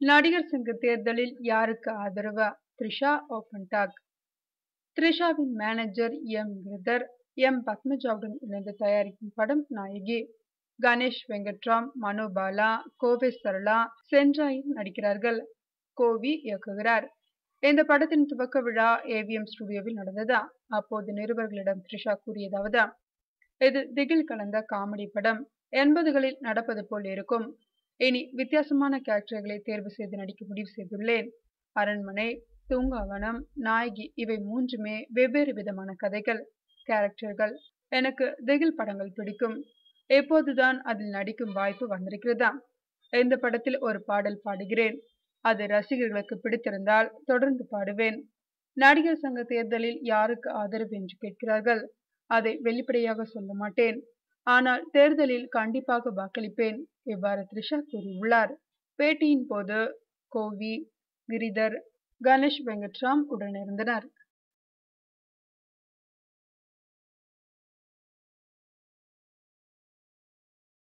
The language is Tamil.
நடிகர் சங்க தேர்தலில் யாருக்கு ஆதரவு? Trisha open talk. த்ரிஷாவின் manager M. கிருதர் M. பத்மஜாவுடன் இணைந்து தயாரிக்கும் படம் நாயகி. கணேஷ் வெங்கட்ராம் மனோபாலா கோவை சரளா சென்றாயின் நடிக்கிறார்கள். கோவி இயக்குகிறார். இந்த படத்தின் துவக்க விழா ஏவிஎம் ஸ்டுடியோவில் நடந்ததா? அப்போது நிருபர்களிடம் த்ரிஷா கூறியதாவது இது திகில் கலந்த காமெடி படம். எண்பதுகளில் நடப்பது போல் இருக்கும். இனி வித்தியாசமான கேரக்டர்களை தேர்வு செய்து நடிக்க முடிவு செய்துள்ளேன். அரண்மனை தூங்காவனம் நாயகி இவை மூன்றுமே வெவ்வேறு விதமான கதைகள் கேரக்டர்கள் எனக்கு திகில் படங்கள் பிடிக்கும். எப்போதுதான் அதில் நடிக்கும் வாய்ப்பு வந்திருக்கிறதா? இந்த படத்தில் ஒரு பாடல் பாடுகிறேன். அது ரசிகர்களுக்கு பிடித்திருந்தால் தொடர்ந்து பாடுவேன். நடிகர் சங்க தேர்தலில் யாருக்கு ஆதரவு என்று கேட்கிறார்கள்? அதை வெளிப்படையாக சொல்ல மாட்டேன். ஆனால் தேர்தலில் கண்டிப்பாக வாக்களிப்பேன் இவ்வாறு த்ரிஷா கூறியுள்ளார். பேட்டியின் போது கோவி கிரிதர் கணேஷ் வெங்கட்ராம் உடனிருந்தனர்.